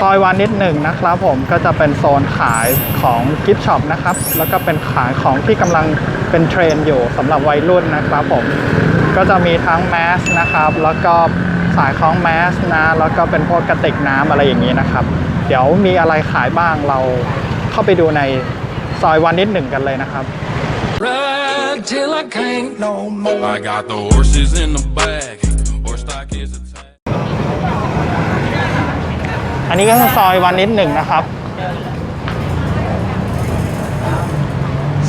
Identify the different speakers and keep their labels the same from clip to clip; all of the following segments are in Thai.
Speaker 1: ซอยวานิดหนึ่งนะครับผมก็จะเป็นโซนขายของกิฟช็อปนะครับ แล้วก็เป็นขายของที่กำลังเป็นเทรนอยู่สำหรับวัยรุ่นนะครับผมก็จะมีทั้งแมสนะครับ แล้วก็สายคล้องแมสนะแล้วก็เป็นพวกกระติกน้ำอะไรอย่างนี้นะครับ เดี๋ยวมีอะไรขายบ้างเราเข้าไปดูในซอยวานิดหนึ่งกันเลยนะครับ
Speaker 2: Ride till I can't no more. I got the horses in the back.
Speaker 1: อันนี้ก็ซอยวานิดหนึ่งนะครับ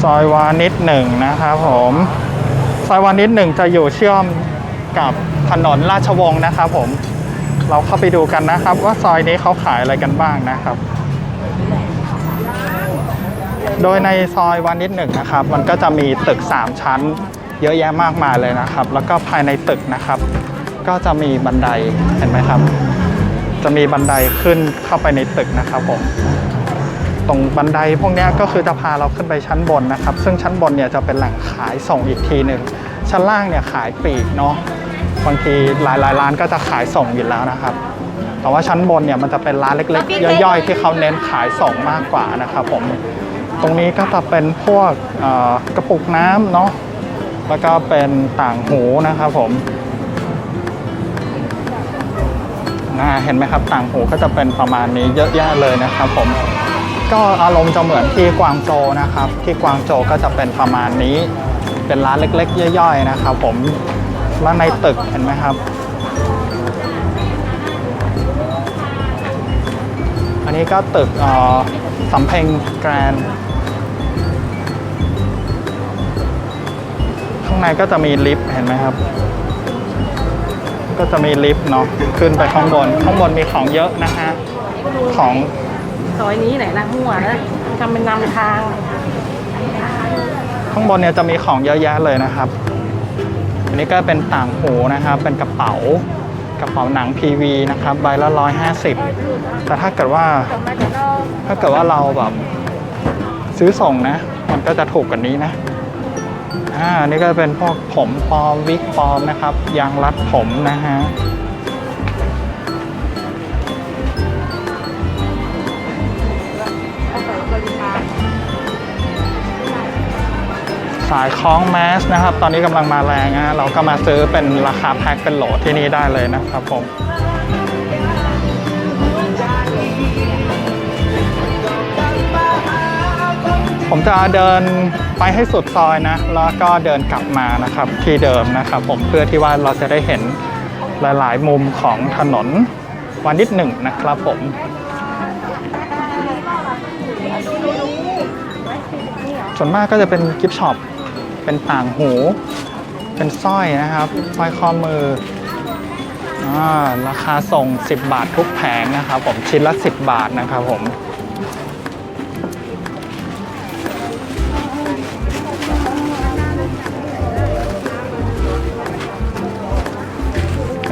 Speaker 1: ซอยวานิดหนึ่งนะครับผม ซอยวานิดหนึ่งจะอยู่เชื่อมกับถนนราชวงศ์นะครับผม เราเข้าไปดูกันนะครับ ว่าซอยนี้เขาขายอะไรกันบ้างนะครับ โดยในซอยวานิดหนึ่งนะครับ มันก็จะมีตึก 3 ชั้น เยอะแยะมากมายเลยนะครับ แล้วก็ภายในตึกนะครับ ก็จะมีบันไดเห็นไหมครับ จะมีบันไดขึ้นเข้าไปในตึกนะครับผมตรงบันไดพวกเนี้ยก็คือจะพาเราขึ้นไปชั้นบนนะครับ ซึ่งชั้นบนเนี่ยจะเป็นแหล่งขายส่งอีกทีหนึ่งชั้นล่างเนี่ยขายปลีกเนาะบางทีหลายๆร้านก็จะขายส่งอยู่แล้วนะครับ แต่ว่าชั้นบนเนี่ยมันจะเป็นร้านเล็กๆ ย่อยๆ ที่เขาเน้นขายส่งมากกว่านะครับผมตรงนี้ก็จะเป็นพวกเอ่อกระปุกน้ำเนาะแล้วก็เป็นต่างหูนะครับผม อ่าเห็นไหมครับต่างหูก็จะเป็นประมาณนี้เยอะแยะเลยนะครับผมก็อารมณ์จะเหมือนที่กวางโจนะครับ ที่กวางโจก็จะเป็นประมาณนี้ เป็นร้านเล็กๆ ย่อยๆนะครับผมแล้วในตึกเห็นไหมครับ อันนี้ก็ตึกออสำเพ็งแกรนข้างในก็จะมีลิฟต์เห็นไหมครับ ก็จะมีลิฟต์เนาะขึ้นไปข้างบน ข้างบนมีของเยอะนะฮะของ
Speaker 3: ซอยนี้ไหนนะหัวนะทำเป็นนำทาง
Speaker 1: ข้างบนเนี่ยจะมีของเยอะแยะเลยนะครับ อันนี้ก็เป็นต่างหูนะครับ เป็นกระเป๋ากระเป๋าหนัง PV นะครับใบละร้อยห้าสิบแต่ถ้าเกิดว่า ถ้าเกิดว่าเราแบบซื้อส่งนะ มันก็จะถูกกว่านี้นะ อ่านี่ก็เป็นพวกผมปลอมวิกปลอมนะครับยางรัดผมนะฮะสายคล้องแมสนะครับ ตอนนี้กำลังมาแรงนะฮะเราก็มาซื้อเป็นราคาแพ็คเป็นโหลที่นี่ได้เลยนะครับผมผมจะเดิน ไปให้สุดซอยนะ แล้วก็เดินกลับมานะครับ ที่เดิมนะครับผมเพื่อที่ว่าเราจะได้เห็นหลาย ๆ มุมของถนนวันนิดหนึ่งนะครับผมส่วนมากก็จะเป็นกิฟช็อปเป็นต่างหู เป็นสร้อยนะครับสร้อยข้อมืออาราคาส่ง 10 บาททุกแผงนะครับผมชิ้นละ 10 บาทนะครับผม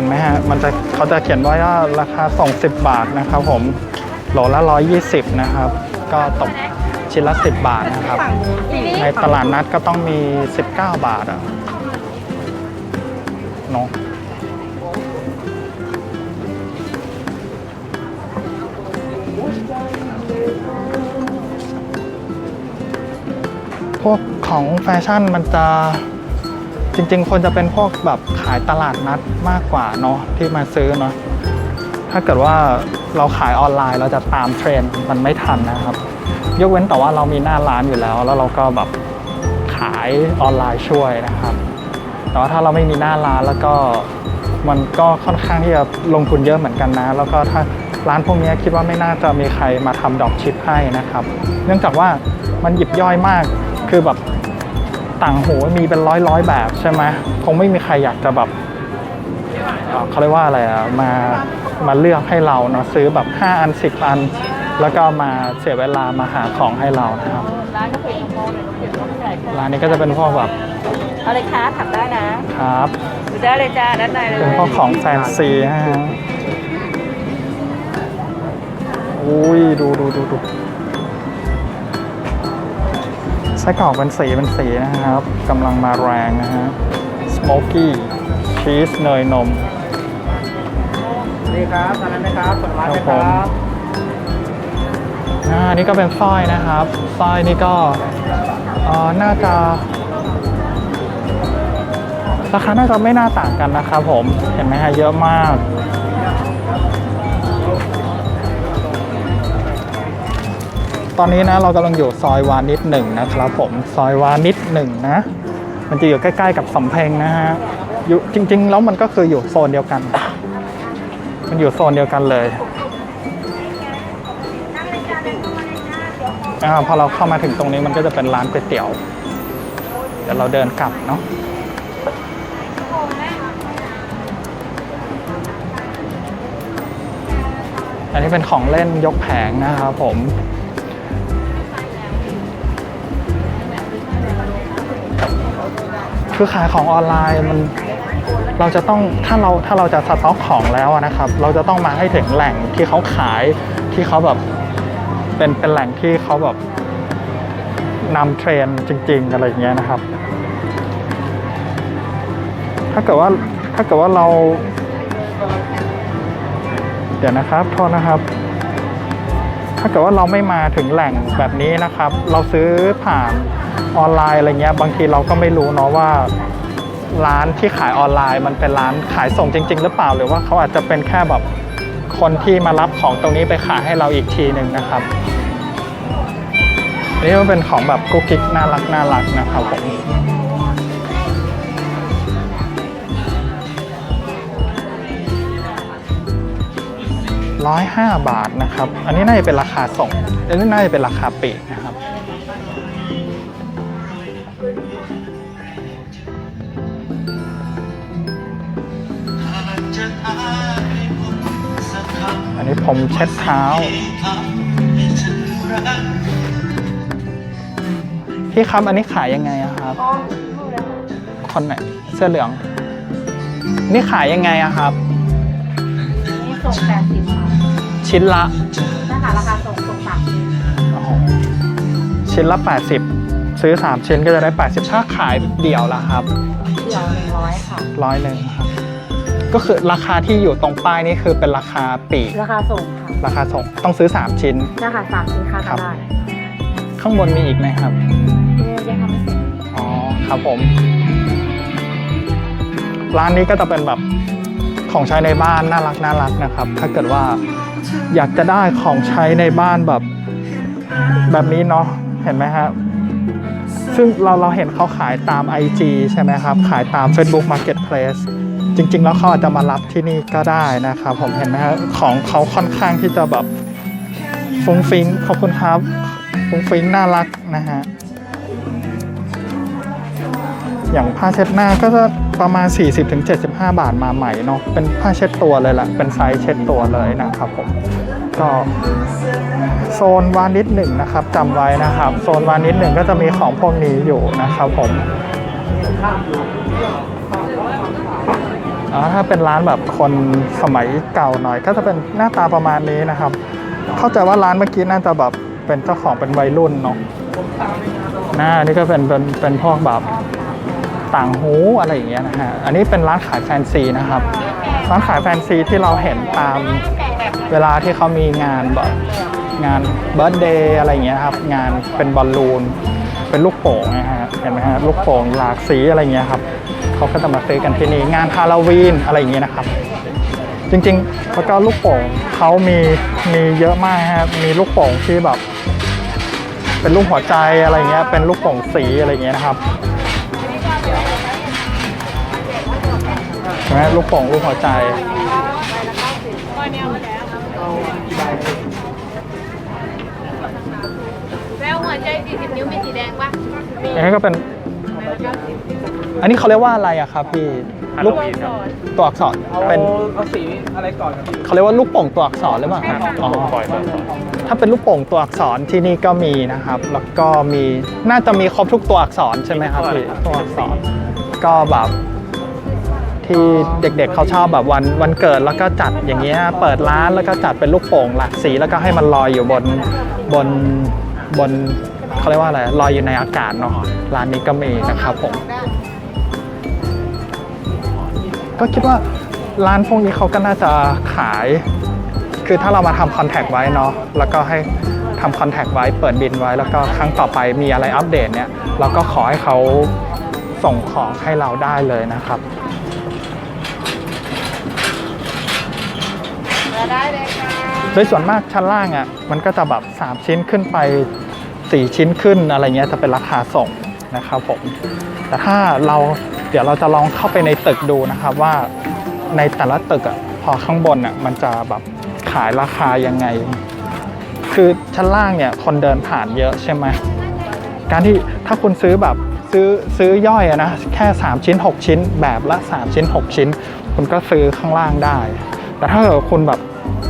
Speaker 1: ไหมฮะ มันจะเขาจะเขียนไว้ว่าราคาส่ง10บาทนะครับผมโหลละ 120 นะครับ ก็ตกชิ้นละ 10 บาทนะครับ ในตลาดนัดก็ต้องมี 19 บาทอะเนาะพวกของแฟชั่นมันจะ จริง ๆควรจะเป็นพวกแบบขายตลาดนัดมากกว่าเนาะที่มาซื้อเนาะถ้าเกิดว่าเราขายออนไลน์เราจะตามเทรนด์มันไม่ทันนะครับ ยกเว้นแต่ว่าเรามีหน้าร้านอยู่แล้ว แล้วเราก็แบบขายออนไลน์ช่วยนะครับ แต่ว่าถ้าเราไม่มีหน้าร้านแล้วก็มันก็ค่อนข้างที่จะลงทุนเยอะเหมือนกันนะ แล้วก็ถ้าร้านพวกนี้คิดว่าไม่น่าจะมีใครมาทำดอกชิปให้นะครับ เนื่องจากว่ามันหยิบย่อยมากคือแบบ ต่างหูมีเป็นร้อยร้อยๆแบบใช่ไหมคงไม่มีใครอยากจะแบบเอ่อเขาเรียกว่าอะไรอะมามาเลือกให้เราเนาะซื้อแบบ 5 อัน 10 อัน แล้วก็มาเสียเวลามาหาของให้เรานะครับ
Speaker 3: ร้านก็เป็นโมเลยเปลี่ยนรถใหญ่
Speaker 1: ร้านนี้ก็จะเป็นพวกแบบ
Speaker 3: เอาเลยค่ะถักได้นะครับดูได้เลยจ้าด้านในเลย
Speaker 1: เป็นพวกของแฟนซีฮะอุ้ยดูดูดูดู ไส้กรอกเป็นสีเป็นสีนะครับกำลังมาแรงนะฮะสโมกี้ชีสเนยนม
Speaker 4: นี่ครับตอนนั้นนะครับส่วนร้านนะ
Speaker 1: ค
Speaker 4: ค
Speaker 1: รั
Speaker 4: รับบ
Speaker 1: อ่านี่ก็เป็นสร้อยนะครับสร้อยนี่ก็เอ่อน่าจะราคาน่าจะไม่น่าต่างกันนะครับผมเห็นไหมฮะเยอะมาก ตอนนี้นะเรากำลังอยู่ซอยวานิชหนึ่งนะครับผมซอยวานิชหนึ่งนะ มันจะอยู่ใกล้ๆกับสำเพ็งนะฮะอยู่จริง ๆ แล้วมันก็คืออยู่โซนเดียวกัน มันอยู่โซนเดียวกันเลยอ่าพอเราเข้ามาถึงตรงนี้มันก็จะเป็นร้านก๋วยเตี๋ยวเดี๋ยวเราเดินกลับเนาะอันนี้เป็นของเล่นยกแผงนะครับผม คือขายของออนไลน์มันเราจะต้องถ้าเราถ้าเราจะสต็อกของแล้วนะครับ เราจะต้องมาให้ถึงแหล่งที่เขาขายที่เขาแบบเป็นเป็นแหล่งที่เขาแบบนำเทรนด์จริง ๆ อะไรอย่างเงี้ยนะครับ ถ้าเกิดว่าถ้าเกิดว่าเรา เดี๋ยวนะครับโทษนะครับ ถ้าเกิดว่าเราไม่มาถึงแหล่งแบบนี้นะครับ เราซื้อผ่าน ออนไลน์อะไรเงี้ยบางทีเราก็ไม่รู้เนาะว่าร้านที่ขายออนไลน์มันเป็นร้านขายส่งจริง ๆ หรือเปล่าหรือว่าเขาอาจจะเป็นแค่แบบคนที่มารับของตรงนี้ไปขายให้เราอีกทีหนึ่งนะครับนี่มันเป็นของแบบกุ๊กกิ๊กน่ารักน่ารักนะครับผมร้อยห้าบาทนะครับ อันนี้น่าจะเป็นราคาส่งอันนี้น่าจะเป็นราคาปีกนะ นนี้ผมเช็ดเท้า พี่ครับอันนี้ขายยังไงอะครับ คนไหนเสื้อเหลือง นี่ขายยังไงอะครับ
Speaker 3: นี่ส่งแปดสิบค่ะ
Speaker 1: ชิ้นละ
Speaker 3: นะคะราคาส่งส่งสามชิ้น
Speaker 1: อ๋อชิ้นละ 80 ซื้อ 3 ชิ้นก็จะได้ 80 ถ้าขายเดี่ยวละครับ
Speaker 3: เดี่ยวหนึ่งร้อยค่ะ
Speaker 1: ร้อยหนึ่งครับ ก็คือราคาที่อยู่ตรงป้ายนี่คือเป็นราคาปลีก
Speaker 3: ราคาส่งค่ะ
Speaker 1: ราคาส่งต้องซื้อ 3 ชิ้น
Speaker 3: นะคะสามชิ้นค่ะ
Speaker 1: ครับ
Speaker 3: ได้
Speaker 1: ข้างบนมีอีกไหมครับ
Speaker 3: ยังทำไม่เสร็จ
Speaker 1: อ๋อครับผม ร้านนี้ก็จะเป็นแบบของใช้ในบ้านน่ารักน่ารักนะครับ ถ้าเกิดว่าอยากจะได้ของใช้ในบ้านแบบแบบนี้เนาะเห็นไหมครับซึ่งเราเราเห็นเขาขายตาม IG ใช่ไหมครับ ขายตาม Facebook Marketplace จริง ๆ แล้วเขาอาจจะมารับที่นี่ก็ได้นะครับ ผมเห็นไหมครับของเขาค่อนข้างที่จะแบบฟุ้งฟิ้งขอบคุณครับฟุ้งฟิ้งน่ารักนะฮะอย่างผ้าเช็ดหน้าก็จะประมาณ 40-75 บาทมาใหม่เนาะเป็นผ้าเช็ดตัวเลยล่ะ เป็นไซส์เช็ดตัวเลยนะครับผมก็โซนวานิชหนึ่งนะครับจำไว้นะครับ โซนวานิชหนึ่งก็จะมีของพวกนี้อยู่นะครับผม อ๋อถ้าเป็นร้านแบบคนสมัยเก่าหน่อย ก็จะเป็นหน้าตาประมาณนี้นะครับ เข้าใจว่าร้านเมื่อกี้น่าจะแบบเป็นเจ้าของเป็นวัยรุ่นเนาะหน้านี่ก็เป็นเป็นเป็นพวกแบบต่างหูอะไรอย่างเงี้ยนะฮะ อันนี้เป็นร้านขายแฟนซีนะครับ ร้านขายแฟนซีที่เราเห็นตามเวลาที่เขามีงานแบบงานเบิร์ d เดย์อะไรอย่างเงี้ยครับ งานเป็นบอลลูน เป็นลูกโป่งนะฮะ เห็นไหมฮะ ลูกโป่งหลากสีอะไรอย่างเงี้ยครับ เขาก็จะมาซื้อกันที่นี่งานฮาโลวีนอะไรอย่างเงี้ยนะครับ จริงๆแล้วก็ลูกโป่งเขามีมีเยอะมากครับมีลูกโป่งที่แบบ เป็นลูกหัวใจอะไรเงี้ยเป็นลูกโป่งสีอะไรเงี้ยนะครับใช่ไหมลูกโป่งลูกหัวใจ
Speaker 4: แล้วหัวใจ40นิ้วมีสีแดงปะ
Speaker 1: อันนี้ก็เป็น อันนี้เขาเรียกว่าอะไรอะครับพี่ลูกตัวอักษรเป็น
Speaker 5: เอาสีอะไรก่อนครับพี่
Speaker 1: เขาเรียกว่าลูกโป่งตัวอักษรหรือเปล่าครับอ๋อถ้าเป็นลูกโป่งตัวอักษรที่นี่ก็มีนะครับ แล้วก็มีน่าจะมีครบทุกตัวอักษรใช่ไหมครับพี่ตัวอักษรก็แบบที่เด็กๆเขาชอบแบบวันวันเกิดแล้วก็จัดอย่างเงี้ยเปิดร้านแล้วก็จัดเป็นลูกโป่งหลากสีแล้วก็ให้มันลอยอยู่บนบนบนเขาเรียกว่าอะไรลอยอยู่ในอากาศเนาะร้านนี้ก็มีนะครับผม ก็คิดว่าร้านพวกนี้เขาก็น่าจะขาย คือถ้าเรามาทำคอนแทคไว้เนาะแล้วก็ให้ทำคอนแทคไว้เปิดบินไว้แล้วก็ครั้งต่อไปมีอะไรอัปเดตเนี่ยเราก็ขอให้เขาส่งของให้เราได้เลยนะครับ
Speaker 3: ได้เลยค่ะ
Speaker 1: โดยส่วนมากชั้นล่างอะมันก็จะแบบ 3 ชิ้นขึ้นไป 4 ชิ้นขึ้นอะไรเงี้ยจะเป็นราคาส่งนะครับผมแต่ถ้าเรา เดี๋ยวเราจะลองเข้าไปในตึกดูนะครับว่าในแต่ละตึกอะพอข้างบนอะมันจะแบบขายราคายังไง คือชั้นล่างเนี่ยคนเดินผ่านเยอะใช่ไหมการที่ถ้าคุณซื้อแบบซื้อซื้อย่อยนะแค่ 3 ชิ้น 6 ชิ้น แบบละ 3 ชิ้น 6 ชิ้น คุณก็ซื้อข้างล่างได้ แต่ถ้าเกิดคุณแบบ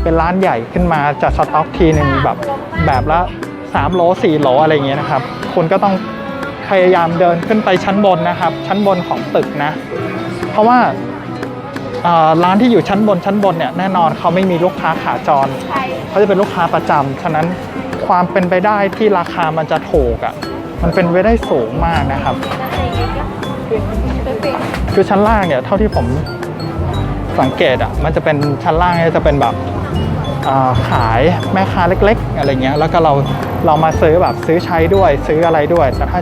Speaker 1: เป็นร้านใหญ่ขึ้นมาจะสต็อกทีหนึ่งแบบแบบละ 3 โล 4 โลอะไรอย่างเงี้ยนะครับ คุณก็ต้อง พยายามเดินขึ้นไปชั้นบนนะครับ ชั้นบนของตึกนะ เพราะว่าร้านที่อยู่ชั้นบนชั้นบนเนี่ยแน่นอนเขาไม่มีลูกค้าขาจรเขาจะเป็นลูกค้าประจำฉะนั้นความเป็นไปได้ที่ราคามันจะถูกอะ่ะมันเป็นไปได้สูงมากนะครับ คือชั้นล่างเนี่ยเท่าที่ผมสังเกตอะ่ะมันจะเป็นชั้นล่างเนี่ยจะเป็นแบบขายแม่ค้าเล็ก ๆ อะไรเงี้ยแล้วก็เราเรามาซื้อแบบซื้อใช้ด้วยซื้ออะไรด้วยแต่ถ้า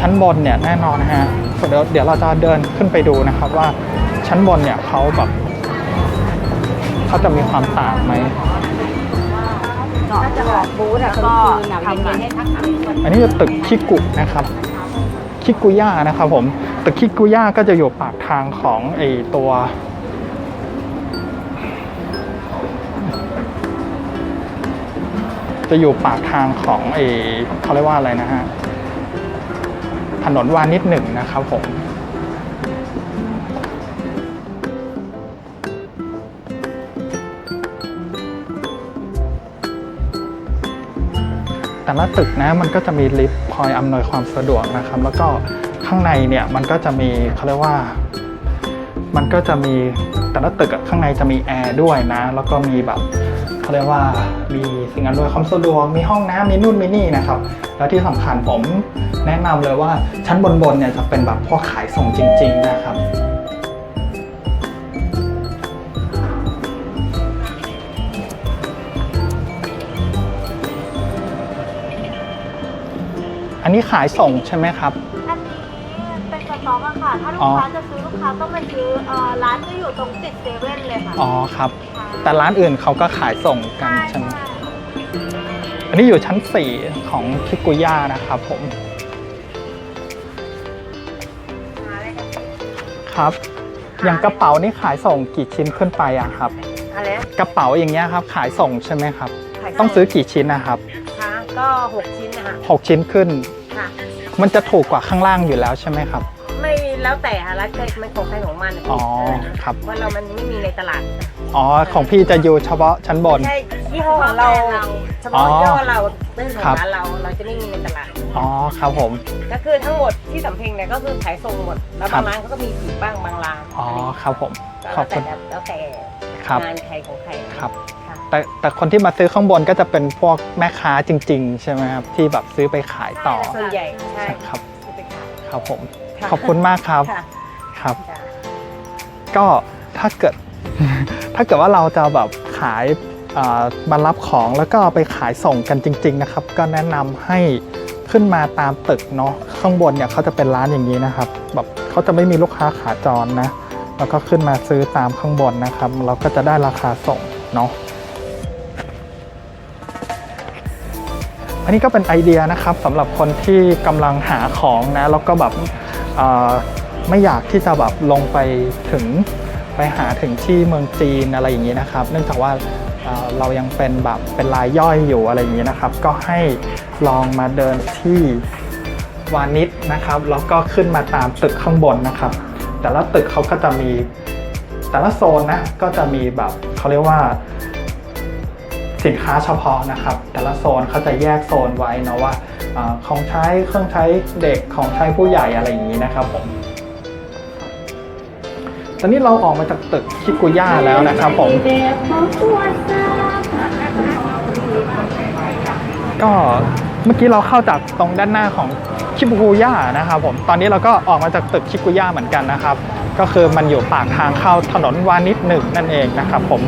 Speaker 1: ชั้นบนเนี่ยแน่นอนนะฮะเดี๋ยวเดี๋ยวเราจะเดินขึ้นไปดูนะครับว่าชั้นบนเนี่ยเขาแบบเขาจะมีความต่างไหม
Speaker 3: ก็จะออกบูธอะก็ทำให้ทักษะ
Speaker 1: อันนี้คือตึกคิกุนะครับคิกุย่านะครับผมตึกคิกุย่าก็จะอยู่ปากทางของไอตัวจะอยู่ปากทางของไอเขาเรียกว่าอะไรนะฮะ ถนนวานิชหนึ่งนะครับผมแต่ละตึกนะมันก็จะมีลิฟต์คอยอำนวยความสะดวกนะครับ แล้วก็ข้างในเนี่ยมันก็จะมีเขาเรียกว่า มันก็จะมีแต่ละตึกข้างในจะมีแอร์ด้วยนะ แล้วก็มีแบบ เขาเรียกว่ามีสิ่งอำนวยความสะดวกมีห้องน้ำมีนู่นมีนี่นะครับ แล้วที่สำคัญผมแนะนำเลยว่าชั้นบนๆเนี่ยจะเป็นแบบพวกขายส่งจริง ๆ นะครับอันนี้ขายส่งใช่ไหมครับ
Speaker 6: สต็อกอะค่ะ ถ้าลู
Speaker 1: อ๋
Speaker 6: ก
Speaker 1: อ
Speaker 6: ค้าจะซื้อลูกค้าต้องมาซื้อเอ่อร้านจะอยู่ตรงติดเซเว่นเลยค่ะ
Speaker 1: อ๋อครับ แต่ร้านอื่นเขาก็ขายส่งกัน
Speaker 6: ใช่
Speaker 1: ใช่ไหม
Speaker 6: ใช่
Speaker 1: อันนี้อยู่ชั้น 4 ของคิกุย่านะครับผมครับ อย่างกระเป๋านี่ขายส่งกี่ชิ้นขึ้นไปอะครับ
Speaker 3: อะไรนะ
Speaker 1: กระเป๋าอย่างเงี้ยครับ ขายส่งใช่ไหมครับ
Speaker 3: ขายส่ง
Speaker 1: ต้องซื้อกี่ชิ้นนะครับ
Speaker 3: คะก็6ชิ้นนะคะ
Speaker 1: 6ชิ้นขึ้น
Speaker 3: ค่ะ
Speaker 1: มันจะถูกกว่าข้างล่างอยู่แล้วใช่ไหมครับ
Speaker 3: ไม่ แล้วแต่ค่ะร้านใครมันของใครของมันอะ
Speaker 1: อ๋อครับ
Speaker 3: ว่าเรามันไม่มีในตลาด
Speaker 1: อ๋อของพี่จะอยู่เฉพาะชั้นบน
Speaker 3: ใช่ยี่ห้อของเราเฉพาะยี่ห้อเราเป็นของ
Speaker 1: ครับ
Speaker 3: ร้านเราเราจะไม่มีในตลาด
Speaker 1: อ๋อครับผม
Speaker 3: ก็คือทั้งหมดที่สำเพ็งเนี่ยก็คือขายส่งหมดแล้ว
Speaker 1: ครับ
Speaker 3: บางร้านเขาก็มีผีบ้างบางร้าน
Speaker 1: อ๋อครับผมข
Speaker 3: ก็
Speaker 1: อบ
Speaker 3: แล้ว
Speaker 1: คุณ
Speaker 3: แต่แล้วแต่
Speaker 1: ครับ
Speaker 3: งานใครของใคร
Speaker 1: ครับ
Speaker 3: ค่ะ
Speaker 1: แต่แต่คนที่มาซื้อข้างบนก็จะเป็นพวกแม่ค้าจริง ๆ ใช่ไหมครับที่แบบซื้อไปขายต่อ
Speaker 3: ส่วนใหญ่ใช่
Speaker 1: ใช่ครับ
Speaker 3: ที่ไปขาย
Speaker 1: ครับผม
Speaker 3: ค่ะ
Speaker 1: ขอบคุณมากครับ
Speaker 3: ค่ะ
Speaker 1: ครับ
Speaker 3: จ้ะ
Speaker 1: ก็ถ้าเกิด ถ้าเกิดว่าเราจะแบบขายอ่ามารับของแล้วก็เอาไปขายส่งกันจริง ๆนะครับ ก็แนะนำให้ขึ้นมาตามตึกเนาะข้างบนเนี่ยเขาจะเป็นร้านอย่างนี้นะครับแบบเขาจะไม่มีลูกค้าขาจรนะ แล้วก็ขึ้นมาซื้อตามข้างบนนะครับ เราก็จะได้ราคาส่งเนาะอันนี้ก็เป็นไอเดียนะครับสำหรับคนที่กำลังหาของนะแล้วก็แบบเอ่อ ไม่อยากที่จะแบบลงไปถึงไปหาถึงที่เมืองจีนอะไรอย่างนี้นะครับ เนื่องจากว่าเรายังเป็นแบบเป็นรายย่อยอยู่อะไรอย่างนี้นะครับ ก็ให้ลองมาเดินที่วานิชนะครับแล้วก็ขึ้นมาตามตึกข้างบนนะครับ แต่ละตึกเขาก็จะมีแต่ละโซนนะก็จะมีแบบเขาเรียกว่าสินค้าเฉพาะนะครับ แต่ละโซนเขาจะแยกโซนไว้นะว่า ของใช้เครื่องใช้เด็กของใช้ผู้ใหญ่อะไรอย่างนี้นะครับผมตอนนี้เราออกมาจากตึกคิกุย่าแล้วนะครับผม ก็เมื่อกี้เราเข้าจากตรงด้านหน้าของชิบุกุย่านะครับผม ตอนนี้เราก็ออกมาจากตึกชิบุกุย่าเหมือนกันนะครับ ก็คือมันอยู่ปากทางเข้าถนนวานิชหนึ่งนั่นเองนะครับผม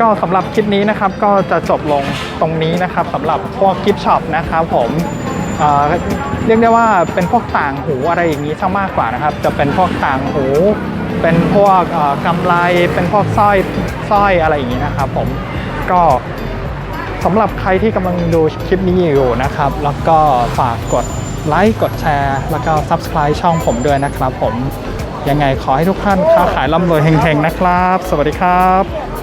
Speaker 1: ก็สำหรับคลิปนี้นะครับก็จะจบลงตรงนี้นะครับสำหรับพวกกิฟช็อปนะครับผมเเรียกได้ว่าเป็นพวกต่างหูอะไรอย่างนี้ซะมากกว่านะครับ จะเป็นพวกต่างหู เป็นพวกกำไรเป็นพวกสร้อยสร้อยอะไรอย่างนี้นะครับ ผมก็สำหรับใครที่กำลังดูคลิปนี้อยู่นะครับ แล้วก็ฝากกดไลค์กดแชร์ แล้วก็ Subscribe ช่องผมด้วยนะครับ ผมยังไงขอให้ทุกท่านค้าขายร่ำรวยเฮงๆนะครับ สวัสดีครับ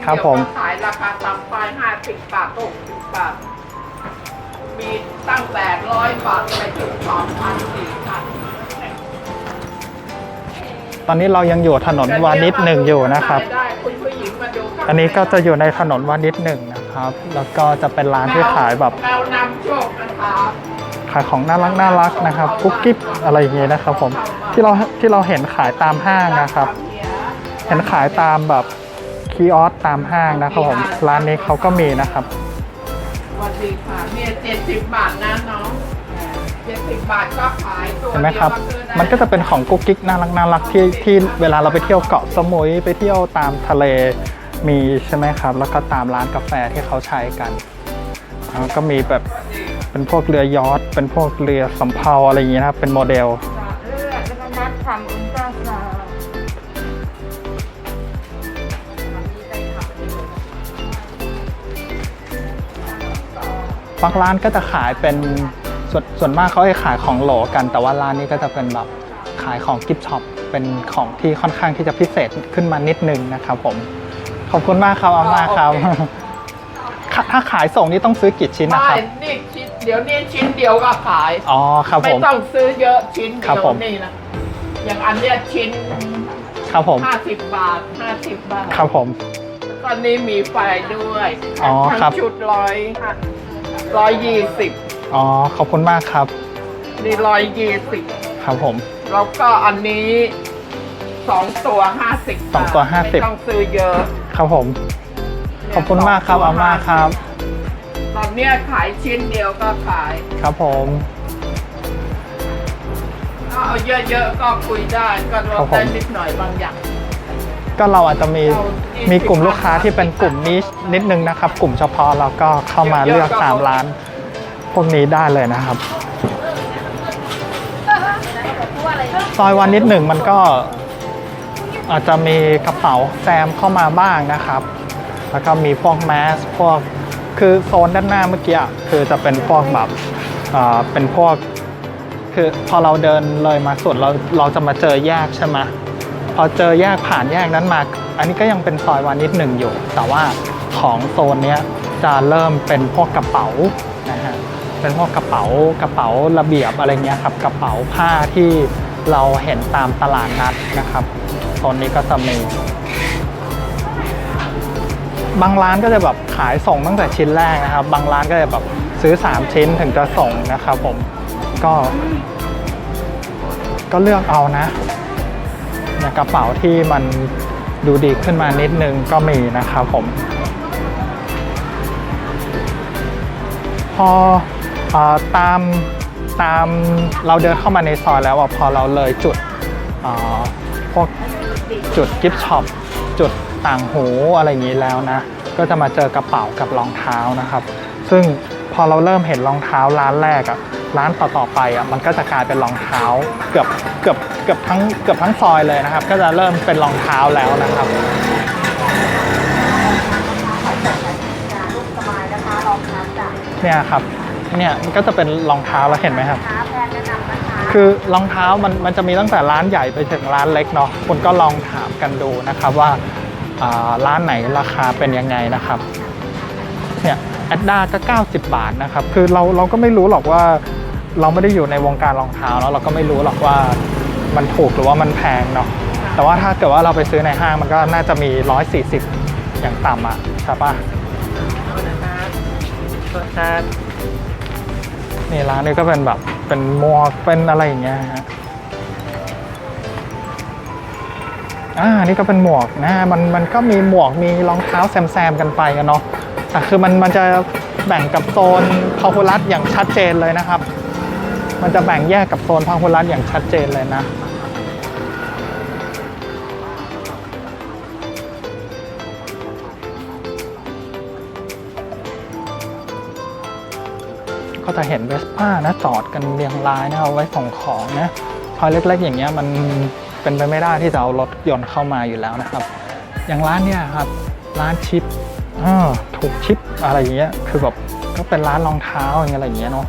Speaker 7: เดียว
Speaker 1: ผม
Speaker 7: ก็ขายราคาต่ำไปห้าสิบบาทหกสิบบาท มีตั้งแต่ร้อยบาทไปถึงสองพันสี่พัน
Speaker 1: ตอนนี้เรายังอยู่ถนนวานิชหนึ่งอยู่นะครับ
Speaker 7: ได้คุณผู้หญิงมาดูข้าง
Speaker 1: อันนี้ก็จะอยู่ในถนนวานิชหนึ่งนะครับ แล้วก็จะเป็นร้านที่ขายแบบ
Speaker 7: เรานำโชคนะคะ
Speaker 1: ขายของน่ารักน่ารักนะครับกุ๊กกิ๊บอะไรอย่างเงี้ยนะครับ ผมที่เราที่เราเห็นขายตามห้างนะครับ เห็นขายตามแบบ คีออสตามห้างนะครับผม ร้านนี้เขาก็มีนะครับ
Speaker 7: สวัสดีค่ะเนี่ยเจ็ดสิบบาทนะน้องเจ็ดสิบบาทก็ขายตัว
Speaker 1: เห็นไหม
Speaker 7: เดียว
Speaker 1: ครับ
Speaker 7: ก็ซื้อได้
Speaker 1: มันก็จะเป็นของกุ๊กกิ๊กน่ารักน่ารักที่ที่เวลาเราไปเที่ยวเกาะสมุยไปเที่ยวตามทะเลมีใช่ไหมครับ แล้วก็ตามร้านกาแฟที่เขาใช้กันแล้วก็มีแบบเป็นพวกเรือยอทเป็นพวกเรือสำเภาอะไรอย่างเงี้ยนะครับเป็นโมเดล บางร้านก็จะขายเป็นส่วนส่วนมากเขาจะขายของโหลกัน แต่ว่าร้านนี้ก็จะเป็นแบบขายของกิฟต์ช็อปเป็นของที่ค่อนข้างที่จะพิเศษขึ้นมานิดนึงนะครับผม ขอบคุณมากครับอาม่าครับค่ะถ้าขายส่งนี่ต้องซื้อกี่ชิ้นนะ
Speaker 7: ไม่
Speaker 1: ครับ
Speaker 7: นี่ชิ้นเดี๋ยวนี้ชิ้นเดียวก็ขาย
Speaker 1: อ๋อครับผ
Speaker 7: ไม่
Speaker 1: ม
Speaker 7: ต้องซื้อเยอะชิ้น
Speaker 1: ครั
Speaker 7: เดี
Speaker 1: บ
Speaker 7: ยว
Speaker 1: ผม
Speaker 7: นี่นะ อย่างอันเนี้ยชิ้น
Speaker 1: ครับผม
Speaker 7: ห้าสิบบาทห้าสิบบาท
Speaker 1: ครับผม
Speaker 7: ตอนนี้มีไฟด้วย
Speaker 1: อ๋อ
Speaker 7: ทั้ง
Speaker 1: ครับ
Speaker 7: ชุดร้อย ร้อยยี่สิบ
Speaker 1: อ๋อ ขอบคุณมากครับ
Speaker 7: นี่ร้อยยี่สิบ
Speaker 1: ครับผม
Speaker 7: แล้วก็อันนี้สองตัวห้าสิบ
Speaker 1: สองตัว50
Speaker 7: ไม่ต้องซื้อเยอะ
Speaker 1: ครับผม ขอบคุณมากครับอาม่าครับ
Speaker 7: ตอนเนี้ยขายชิ้นเดียวก็ขาย
Speaker 1: ครับผม
Speaker 7: ถ้าเอาเยอะๆก็คุยได้ ก็ล
Speaker 1: ครั
Speaker 7: ด
Speaker 1: บผม
Speaker 7: ได้นิดหน่อยบางอย่าง
Speaker 1: ก็เราอาจจะมีมีกลุ่มลูกค้าที่เป็นกลุ่มนี้นิดนึงนะครับ กลุ่มเฉพาะเราก็เข้ามาเลือกตามร้าน พวกนี้ได้เลยนะครับซอยวันนิดหนึ่งมันก็อาจจะมีกระเป๋าแซมเข้ามาบ้างนะครับ แล้วก็มีพวกแมสพวกคือโซนด้านหน้าเมื่อกี้คือจะเป็นพวกแบบอ่อเป็นพวกคือพอเราเดินเลยมาสุดเราเราจะมาเจอแยกใช่ไหม พอเจอแยกผ่านแยกนั้นมา อันนี้ก็ยังเป็นซอยวานิชหนึ่งอยู่ แต่ว่าของโซนเนี้ยจะเริ่มเป็นพวกกระเป๋านะฮะเป็นพวกกระเป๋ากระเป๋าระเบียบอะไรเงี้ยครับกระเป๋าผ้าที่เราเห็นตามตลาดนัดนะครับโซนนี้ก็จะมีบางร้านก็จะแบบขายส่งตั้งแต่ชิ้นแรกนะครับ บางร้านก็จะแบบซื้อ 3 ชิ้นถึงจะส่งนะครับผมก็ ก็เลือกเอานะ นี่ยกระเป๋าที่มันดูดีขึ้นมานิดนึงก็มีนะครับผม พออตามตามเราเดินเข้ามาในซอยแล้วอพอเราเลยจุดพวกจุดกิฟช็อปจุดต่างหูอะไรอย่างนี้แล้วนะ ก็จะมาเจอกระเป๋ากับรองเท้านะครับ ซึ่งพอเราเริ่มเห็นรองเท้าร้านแรกอะ ร้านต่อๆไปอะมันก็จะกลายเป็นรองเท้าเกือบเกือบเกือบทั้งเกือบทั้งซอยเลยนะครับ ก็จะเริ่มเป็นรองเท้าแล้วนะครับเนี่ยครับเนี่ยมันก็จะเป็นรองเท้าแล้วเห็นไหมครับ
Speaker 3: คื
Speaker 1: อรองเท้ามันมันจะมีตั้งแต่ร้านใหญ่ไปถึงร้านเล็กเนาะคุณก็ลองถามกันดูนะครับว่าอ่าร้านไหนราคาเป็นยังไงนะครับเนี่ยแอดด้าก็ 90 บาทนะครับ คือเราเราก็ไม่รู้หรอกว่า เราไม่ได้อยู่ในวงการรองเท้าแล้วเราก็ไม่รู้หรอกว่ามันถูกหรือว่ามันแพงเนาะแต่ว่าถ้าเกิดว่าเราไปซื้อในห้างมันก็น่าจะมี 140 อย่างต่ำอะใช่ปะนี่ร้านนี้ก็เป็นแบบเป็นหมวกเป็นอะไรอย่างเงี้ยฮะอ่านี่ก็เป็นหมวกนะมันมันก็มีหมวกมีรองเท้าแซมๆกันไปกันเนาะแต่คือมันมันจะแบ่งกับโซนพอพูลัสอย่างชัดเจนเลยนะครับ มันจะแบ่งแยกกับโซนพหุรัตน์อย่างชัดเจนเลยนะก็จะเห็นเวสป้านะจอดกันเรียงรายนะเอาไว้ส่งของนะซอยเล็กๆอย่างเงี้ยมันเป็นไปไม่ได้ที่จะเอารถยนต์เข้ามาอยู่แล้วนะครับ อย่างร้านเนี่ยครับร้านชิปอ่าถูกชิปอะไรอย่างเงี้ยคือแบบก็เป็นร้านรองเท้าอย่างเงี้ยอะไรอย่างเงี้ยเนาะ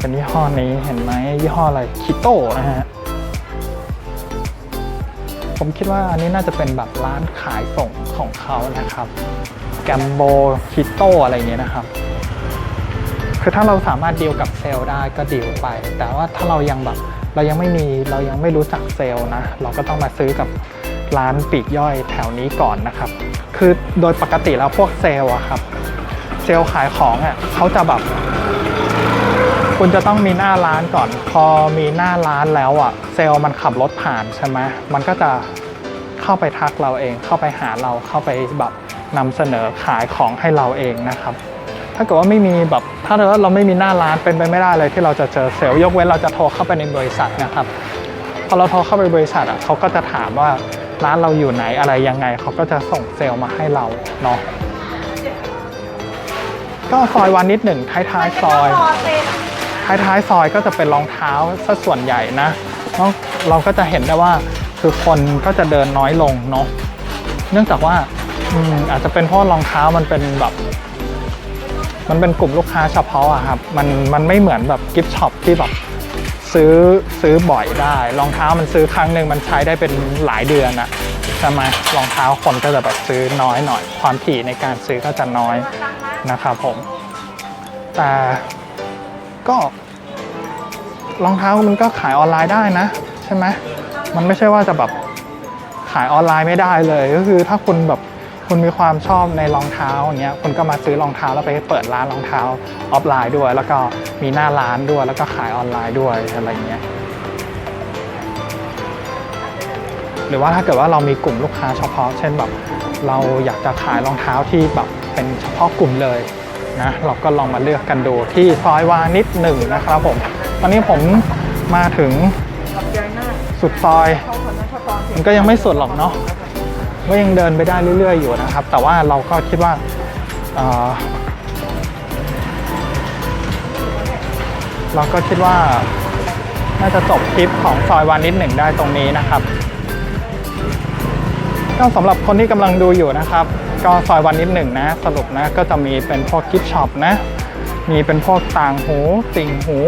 Speaker 1: เป็นยี่ห้อนี้เห็นไหมยี่ห้ออะไรคิโต้นะฮะผมคิดว่าอันนี้น่าจะเป็นแบบร้านขายส่งของเขานะครับแกมโบคิโต้อะไรอย่างเงี้ยนะครับ คือถ้าเราสามารถดีลกับเซลล์ได้ก็ดีลไป แต่ว่าถ้าเรายังแบบเรายังไม่มีเรายังไม่รู้จักเซลล์นะ เราก็ต้องมาซื้อกับร้านปีกย่อยแถวนี้ก่อนนะครับ คือโดยปกติแล้วพวกเซลล์อะครับ เซลล์ขายของอะเขาจะแบบ คุณจะต้องมีหน้าร้านก่อน พอมีหน้าร้านแล้วอะ เซลล์มันขับรถผ่านใช่ไหมมันก็จะเข้าไปทักเราเอง เข้าไปหาเราเข้าไปแบบนำเสนอขายของให้เราเองนะครับ ถ้าเกิดว่าไม่มีแบบถ้าเกิดว่าเราไม่มีหน้าร้านเป็นไปไม่ได้เลยที่เราจะเจอเซลล์ยกเว้นเราจะโทรเข้าไปในบริษัทนะครับพอเราโทรเข้าไปบริษัทอะเขาก็จะถามว่าร้านเราอยู่ไหนอะไรยังไงเขาก็จะส่งเซลล์มาให้เราเนาะก็ซอยวันนิดหนึ่งท้ายๆซอย
Speaker 6: รอเซ็น
Speaker 1: ท้ายๆ ซอยก็จะเป็นรองเท้าซะส่วนใหญ่นะเนาะเราก็จะเห็นได้ว่าคือคนก็จะเดินน้อยลงเนาะเนื่องจากว่าอืมอาจจะเป็นเพราะรองเท้ามันเป็นแบบ มันเป็นกลุ่มลูกค้าเฉพาะอะครับมันมันไม่เหมือนแบบกิฟต์ช็อปที่แบบซื้อซื้อบ่อยได้ รองเท้ามันซื้อครั้งหนึ่งมันใช้ได้เป็นหลายเดือนอะใช่ไหมรองเท้าคนก็จะแบบซื้อน้อยหน่อย ความถี่ในการซื้อก็จะน้อยนะครับผม แต่ก็ รองเท้ามันก็ขายออนไลน์ได้นะ ใช่ไหมมันไม่ใช่ว่าจะแบบขายออนไลน์ไม่ได้เลย ก็คือถ้าคุณแบบคุณมีความชอบในรองเท้าอย่างเงี้ยคุณก็มาซื้อรองเท้าแล้วไปเปิดร้านรองเท้าออฟไลน์ด้วย แล้วก็มีหน้าร้านด้วย แล้วก็ขายออนไลน์ด้วยอะไรเงี้ยหรือว่าถ้าเกิดว่าเรามีกลุ่มลูกค้าเฉพาะ เช่นแบบเราอยากจะขายรองเท้าที่แบบเป็นเฉพาะกลุ่มเลยนะเราก็ลองมาเลือกกันดูที่ซอยวานิดหนึ่งนะครับผม ตอนนี้ผมมาถึงสุดซอย มันก็ยังไม่สุดหรอกเนาะก็ยังเดินไปได้เรื่อย ๆ อยู่นะครับ แต่ว่าเราก็คิดว่าเเราก็คิดว่าน่าจะจบคลิปของซอยวานิดหนึ่งได้ตรงนี้นะครับก็สำหรับคนที่กำลังดูอยู่นะครับ ก็ซอยวันนิดหนึ่งนะ สรุปนะก็จะมีเป็นพวกกิฟช็อปนะ มีเป็นพวกต่างหู ติ่งหู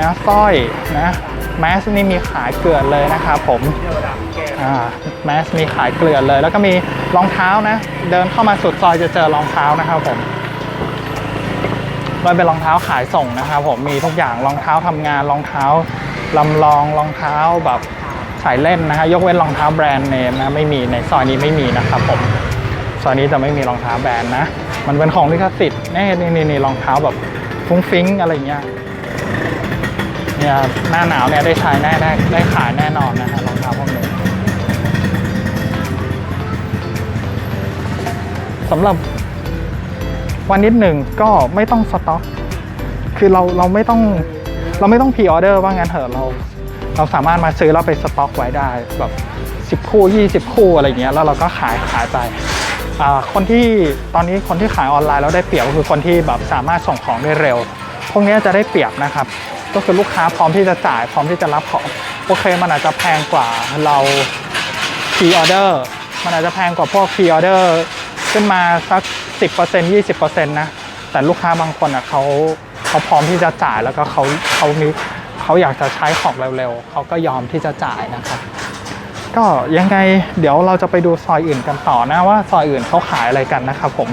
Speaker 1: นะสร้อยนะแมสนี่มีขายเกลือนเลยนะครับผมอ่าแมสมีขายเกลือนเลย แล้วก็มีรองเท้านะ เดินเข้ามาสุดซอยจะเจอรองเท้านะครับผมมันเป็นรองเท้าขายส่งนะครับผมมีทุกอย่างรองเท้าทำงานรองเท้าลำลองรองเท้าแบบใส่เล่นนะฮะยกเว้นรองเท้าแบรนด์เนมนะไม่มีในซอยนี้ไม่มีนะครับผมซอยนี้จะไม่มีรองเท้าแบรนด์นะ มันเป็นของลิขสิทธิ์นี่นี่นี่นี่รองเท้าแบบฟุ้งฟิ้งอะไรเงี้ย เนี่ยหน้าหนาวเนี่ยได้ใช้แน่ได้ได้ขายแน่นอนนะฮะรองเท้าพวกนี้สำหรับวันนิดหนึ่งก็ไม่ต้องสต็อก คือเราเราไม่ต้องเราไม่ต้องพรีออเดอร์ว่างั้นเถอะเรา เราสามารถมาซื้อแล้วไปสต็อกไว้ได้แบบ10 คู่ 20 คู่อะไรเงี้ยแล้วเราก็ขายขายไปอ่าคนที่ตอนนี้คนที่ขายออนไลน์แล้วได้เปรียบก็คือคนที่แบบสามารถส่งของได้เร็ว พวกนี้จะได้เปรียบนะครับ ก็คือลูกค้าพร้อมที่จะจ่ายพร้อมที่จะรับของโอเคมันอาจจะแพงกว่าเราพรีออเดอร์มันอาจจะแพงกว่าพวกพรีออเดอร์ขึ้นมาสัก 10% 20%นะแต่ลูกค้าบางคนอะเขาเขาพร้อมที่จะจ่ายแล้วก็เขาเขามีเขาอยากจะใช้ของเร็วๆเขาก็ยอมที่จะจ่ายนะครับก็ยังไงเดี๋ยวเราจะไปดูซอยอื่นกันต่อนะว่าซอยอื่นเขาขายอะไรกันนะครับผม